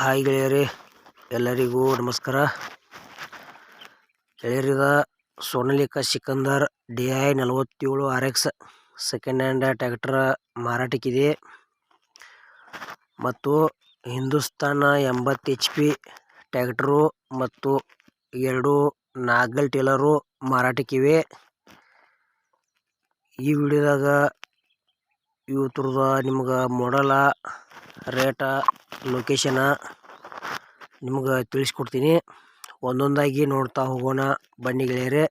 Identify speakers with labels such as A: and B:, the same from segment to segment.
A: Hi ಗೆಳೆಯರೇ, ಎಲ್ಲರಿಗೂ ನಮಸ್ಕಾರ. ಗೆಳೆಯರಿದ ಸೋನಲಿಕ ಸಿಕಂದರ್ ಡಿ ಐ ನಲವತ್ತೇಳು R X second hand tractor ಮಾರಾಟಕ್ಕಿದೆ. ಮತ್ತು ಹಿಂದೂಸ್ತಾನ ಎಂಬತ್ತು ಎಚ್ ಪಿ ಟ್ಯಾಕ್ಟ್ರು ಮತ್ತು ಎರಡು ನಾಗಲ್ ಟೇಲರು ಮಾರಾಟಕ್ಕಿವೆ. ಈ ವಿಡಿಯೋದಾಗ ಇವತ್ತರದ ನಿಮ್ಗೆ ಮಾಡಲ ರೇಟ ಲೊಕೇಶನ ನಿಮ್ಗೆ ತಿಳಿಸ್ಕೊಡ್ತೀನಿ. ಒಂದೊಂದಾಗಿ ನೋಡ್ತಾ ಹೋಗೋಣ ಬನ್ನಿ ಗೆಳೆಯರೆ.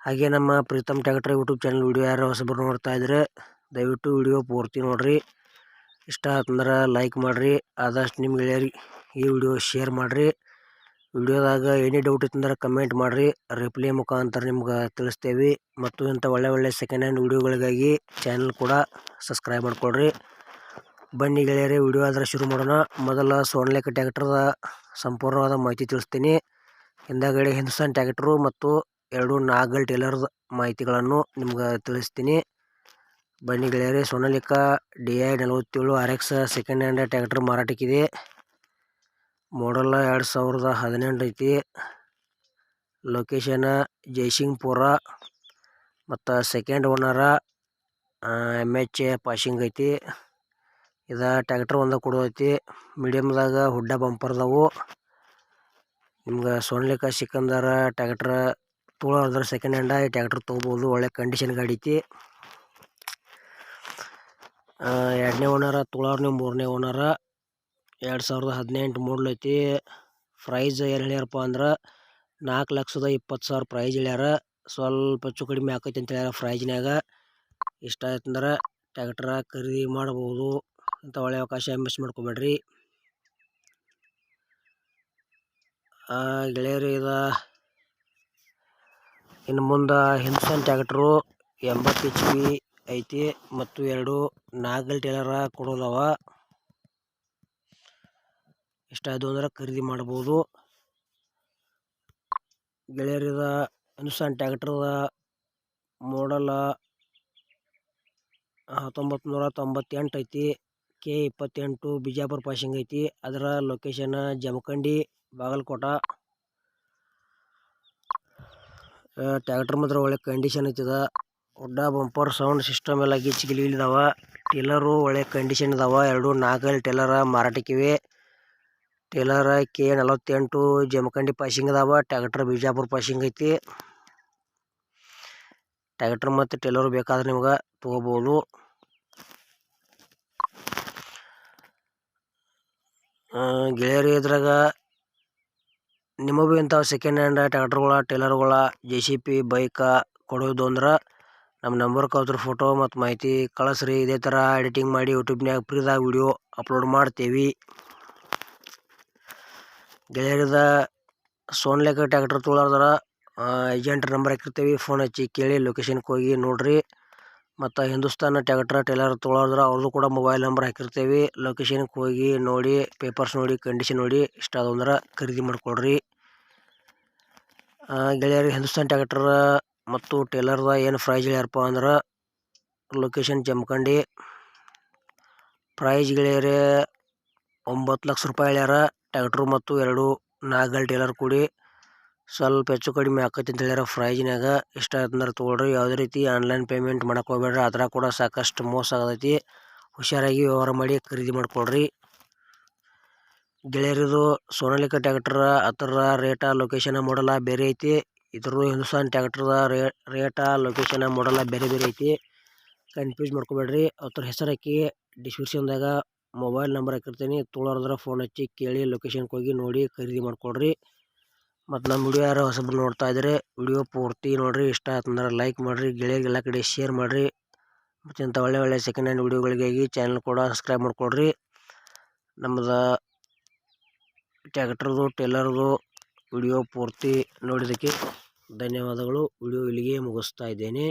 A: ಹಾಗೆ ನಮ್ಮ Preetam tractor YouTube channel video ಯಾರು ಹೊಸಬರು ನೋಡ್ತಾ ಇದ್ರೆ ದಯವಿಟ್ಟು ವಿಡಿಯೋ ಪೂರ್ತಿ ನೋಡಿರಿ. ಇಷ್ಟ ಆತಂದ್ರೆ ಲೈಕ್ ಮಾಡಿರಿ, ಆದಷ್ಟು ನಿಮ್ಮ ಗೆಳೆಯರಿಗೆ ಈ ವಿಡಿಯೋ ಶೇರ್ ಮಾಡಿರಿ. ವಿಡಿಯೋದಾಗ ಏನೇ ಡೌಟ್ ಇತ್ತಂದ್ರೆ ಕಮೆಂಟ್ ಮಾಡಿರಿ. ರಿಪ್ಲೈ ಮುಖಾಂತರ ನಿಮ್ಗೆ ತಿಳಿಸ್ತೇವೆ. ಮತ್ತು ಇಂಥ ಒಳ್ಳೆ ಒಳ್ಳೆ ಸೆಕೆಂಡ್ ಹ್ಯಾಂಡ್ ವಿಡಿಯೋಗಳಿಗಾಗಿ ಚಾನಲ್ ಕೂಡ ಸಬ್ಸ್ಕ್ರೈಬ್ ಮಾಡ್ಕೊಳ್ರಿ. ಬನ್ನಿ ಗೆಳೆಯರೆ, ವಿಡಿಯೋ ಆದರೆ ಶುರು ಮಾಡೋಣ. ಮೊದಲ ಸೋನ್ಲೆಕ್ ಟ್ಯಾಕ್ಟರ್ದ ಸಂಪೂರ್ಣವಾದ ಮಾಹಿತಿ ತಿಳಿಸ್ತೀನಿ. ಹಿಂದಗಡೆ ಹಿಂದೂಸ್ತಾನ್ ಟ್ಯಾಕ್ಟ್ರು ಮತ್ತು ಎರಡು ನಾಗಲ್ ಟೇಲರ್ದ ಮಾಹಿತಿಗಳನ್ನು ನಿಮ್ಗೆ ತಿಳಿಸ್ತೀನಿ. ಬನ್ನಿ ಗೆಳೆಯರೆ ಸೋನಾಲಿಕ ಡಿ ಐ ನಲವತ್ತೇಳು R X second hand tractor ಮಾರಾಟಕ್ಕಿದೆ. Model ಎರಡು ಸಾವಿರದ ಹದಿನೆಂಟು ಐತಿ. ಲೊಕೇಶನ ಜೈಸಿಂಗ್ಪುರ. ಮತ್ತು second owner M H passing ಐತಿ. ಇದು ಟ್ಯಾಕ್ಟರ್ ಒಂದು ಕೊಡೋದೈತಿ ಮೀಡಿಯಮ್ದಾಗ ಹುಡ್ಡ ಬಂಪರ್ದವು ನಿಮ್ಗೆ ಸೋನ್ಲಿಕ ಸಿಕಂದರ ಟ್ಯಾಕ್ಟ್ರ ತೊಗೊಳೋದ್ರ ಸೆಕೆಂಡ್ ಹ್ಯಾಂಡ ಈ ಟ್ಯಾಕ್ಟ್ರ್ ತೊಗೋಬೋದು, ಒಳ್ಳೆ ಕಂಡೀಷನ್ ಗಾಡಿ ಐತಿ. ಎರಡನೇ ಓನರ ತೊಗೊಳೋರು ನೀವು ಮೂರನೇ ಓನರ ಎರಡು ಸಾವಿರದ ಹದಿನೆಂಟು ಮೂಡ್ಲ್ ಐತಿ. ಪ್ರೈಸ್ ಏನು ಹೇಳ್ಯಾರಪ್ಪ ಅಂದ್ರೆ ನಾಲ್ಕು ಲಕ್ಷದ ಇಪ್ಪತ್ತು ಸಾವಿರ ಪ್ರೈಸ್ ಹೇಳ್ಯಾರ. ಸ್ವಲ್ಪ ಹೆಚ್ಚು ಕಡಿಮೆ ಆಕೈತಿ ಅಂತ ಹೇಳ್ಯಾರ ಪ್ರೈಸ್ನಾಗ ಇಷ್ಟ ಆಯ್ತಂದ್ರೆ ಟ್ಯಾಕ್ಟ್ರ ಖರೀದಿ ಮಾಡ್ಬೋದು. ಅಂತ ಒಳ್ಳೆಯ ಅವಕಾಶ ಮಿಸ್ ಮಾಡ್ಕೊಬೇಡ್ರಿ. ಗೆಳೆಯರು ಇದು ಇನ್ನು ಮುಂದೆ ಹಿಂಸನ್ ಟ್ಯಾಕ್ಟ್ರು ಎಂಬತ್ತು ಎಚ್ ಪಿ ಐತಿ ಮತ್ತು ಎರಡು ನಾಗಲ್ ಟೇಲರ ಕೊಡೋದವ. ಇಷ್ಟ ಆಯ್ತು ಅಂದ್ರೆ ಖರೀದಿ ಮಾಡ್ಬೋದು. ಗೆಳೆಯರಿದ ಹಿಂದೂಸ್ತಾನ್ ಟ್ಯಾಕ್ಟ್ರದ ಮಾಡಲ ಹತ್ತೊಂಬತ್ತು ನೂರ ತೊಂಬತ್ತೆಂಟು ಐತಿ. ಕೆ ಇಪ್ಪತ್ತೆಂಟು ಬಿಜಾಪುರ ಪಾಸಿಂಗ್ ಐತಿ. ಅದರ ಲೊಕೇಶನ್ ಜಮಖಂಡಿ, ಬಾಗಲಕೋಟ. ಟ್ಯಾಕ್ಟರ್ ಮಾತ್ರ ಒಳ್ಳೆ ಕಂಡೀಷನ್ ಐತದ. ಒಡ್ಡ ಬಂಪರ್ ಸೌಂಡ್ ಸಿಸ್ಟಮ್ ಎಲ್ಲ ಗಿಚ್ಚಿ ಗಿಲಿದಾವ ಟೇಲರು ಒಳ್ಳೆ ಕಂಡೀಷನ್ ಇದಾವ ಎರಡು ನಾಲ್ಕೈದು ಟೇಲರ ಮಾರಾಟಕ್ಕಿವೆ. ಟೇಲರ ಕೆ ನಲವತ್ತೆಂಟು ಜಮಖಂಡಿ ಪಾಸಿಂಗ್ ಅದಾವ. ಟ್ಯಾಕ್ಟರ್ ಬಿಜಾಪುರ ಪಾಸಿಂಗ್ ಐತಿ. ಟ್ಯಾಕ್ಟರ್ ಮತ್ತು ಟೇಲರ್ ಬೇಕಾದ್ರೆ ನಿಮ್ಗೆ ತೊಗೋಬೋದು. ಗೆಳೆಯರು ಇದ್ರಾಗ ನಿಮಗೂ ಇಂಥವು ಸೆಕೆಂಡ್ ಹ್ಯಾಂಡ್ ಟ್ಯಾಕ್ಟ್ರುಗಳ ಟೇಲರ್ಗಳ ಜೆ ಸಿ ಪಿ ಬೈಕ ಕೊಡೋದು ಅಂದ್ರೆ ನಮ್ಮ ನಂಬರ್ ಅದ್ರ ಫೋಟೋ ಮತ್ತು ಮಾಹಿತಿ ಕಳಿಸ್ರಿ. ಇದೇ ಥರ ಎಡಿಟಿಂಗ್ ಮಾಡಿ ಯೂಟ್ಯೂಬ್ನ್ಯಾಗ ಫ್ರೀದಾಗ ವಿಡಿಯೋ ಅಪ್ಲೋಡ್ ಮಾಡ್ತೀವಿ. ಗೆಳೆಯರದ ಸೋನ್ಲೆಕ್ಕ ಟ್ಯಾಕ್ಟ್ರ್ ತೊಗೊಳೋದ್ರ ಏಜೆಂಟ್ ನಂಬರ್ ಹಾಕಿರ್ತೀವಿ. ಫೋನ್ ಹಚ್ಚಿ ಕೇಳಿ ಲೊಕೇಶನ್ಗೆ ಹೋಗಿ ನೋಡಿರಿ. ಮತ್ತು ಹಿಂದೂಸ್ತಾನ್ ಟ್ರ್ಯಾಕ್ಟರ್ ಟೇಲರ್ ತೊಗೊಳೋದ್ರ ಅವ್ರದ್ದು ಕೂಡ ಮೊಬೈಲ್ ನಂಬರ್ ಹಾಕಿರ್ತೀವಿ. ಲೊಕೇಶನ್ಗೆ ಹೋಗಿ ನೋಡಿ ಪೇಪರ್ಸ್ ನೋಡಿ ಕಂಡೀಷನ್ ನೋಡಿ, ಇಷ್ಟ ಆದಂದ್ರೆ ಖರೀದಿ ಮಾಡ್ಕೊಳ್ರಿ ಗೆಳೆಯರಿಗೆ ಹಿಂದೂಸ್ತಾನ್ ಟ್ಯಾಕ್ಟರ್ ಮತ್ತು ಟೇಲರ್ದ ಏನು ಪ್ರೈಸ್ ಹೇಳ್ಯಾರಪ್ಪ ಅಂದ್ರೆ ಲೊಕೇಶನ್ ಜಮ್ಕಂಡಿ ಪ್ರೈಸ್ ಗೆಳೆಯರೇ ಒಂಬತ್ತು ಲಕ್ಷ ರೂಪಾಯಿ ಹೇಳ್ಯಾರ. ಟ್ಯಾಕ್ಟ್ರು ಮತ್ತು ಎರಡು ನಾಗಲ್ ಟೇಲರ್ ಕೂಡಿ. ಸ್ವಲ್ಪ ಹೆಚ್ಚು ಕಡಿಮೆ ಆಕತಿ ಅಂತ ಹೇಳ್ಯಾರ. ಪ್ರೈಜ್ನ್ಯಾಗ ಇಷ್ಟ ಆಯ್ತಂದ್ರೆ ತೊಗೊಳ್ರಿ. ಯಾವುದೇ ರೀತಿ ಆನ್ಲೈನ್ ಪೇಮೆಂಟ್ ಮಾಡಕ್ಕೆ ಹೋಗ್ಬೇಡ್ರಿ. ಅದ್ರಾಗ ಕೂಡ ಸಾಕಷ್ಟು ಮೋಸ ಆಗತೈತಿ. ಹುಷಾರಾಗಿ ವ್ಯವಹಾರ ಮಾಡಿ ಖರೀದಿ ಮಾಡ್ಕೊಳ್ರಿ. ಗೆಳೆಯರಿದು ಸೋನಾಲಿಕ ಟ್ಯಾಕ್ಟರ್ ಅದರ ರೇಟ ಲೊಕೇಶನ್ ಮಾಡಲ್ಲ ಬೇರೆ ಐತಿ. ಇದ್ರದ್ದು ಹಿಂದೂಸ್ತಾನ್ ಟ್ಯಾಕ್ಟರ್ದ ರೇಟ ಲೊಕೇಶನ್ ಮಾಡಲ್ಲ ಬೇರೆ ಬೇರೆ ಐತಿ. ಕನ್ಫ್ಯೂಸ್ ಮಾಡ್ಕೊಬೇಡ್ರಿ. ಅದ್ರ ಹೆಸರು ಹಾಕಿ ಡಿಸ್ಕ್ರಿಪ್ಷನ್ದಾಗ ಮೊಬೈಲ್ ನಂಬರ್ ಹಾಕಿರ್ತೀನಿ. ತೊಳೋರ್ದ್ರೆ ಫೋನ್ ಹಚ್ಚಿ ಕೇಳಿ ಲೊಕೇಶನ್ಗೆ ಹೋಗಿ ನೋಡಿ ಖರೀದಿ ಮಾಡ್ಕೊಳ್ರಿ. ಮತ್ತು ನಮ್ಮ ವಿಡಿಯೋ ಯಾರೋ ಹೊಸಬ್ರು ನೋಡ್ತಾ ಇದ್ದರೆ ವಿಡಿಯೋ ಪೂರ್ತಿ ನೋಡಿರಿ. ಇಷ್ಟ ಆಯ್ತಂದ್ರೆ ಲೈಕ್ ಮಾಡಿರಿ. ಗೆಳೆಯರಿಗೆಲ್ಲ ಕಡೆ ಶೇರ್ ಮಾಡಿರಿ. ಮತ್ತು ಇಂಥ ಒಳ್ಳೆ ಒಳ್ಳೆ ಸೆಕೆಂಡ್ ಹ್ಯಾಂಡ್ ವಿಡಿಯೋಗಳಿಗಾಗಿ ಚಾನಲ್ ಕೂಡ ಸಬ್ಸ್ಕ್ರೈಬ್ ಮಾಡಿಕೊಡ್ರಿ. ನಮ್ಮದು ಟ್ಯಾಕ್ಟ್ರದು ಟೇಲರ್ದು ವಿಡಿಯೋ ಪೂರ್ತಿ ನೋಡಿದ್ದಕ್ಕೆ ಧನ್ಯವಾದಗಳು. ವಿಡಿಯೋ ಇಲ್ಲಿಗೆ ಮುಗಿಸ್ತಾ ಇದ್ದೇನೆ.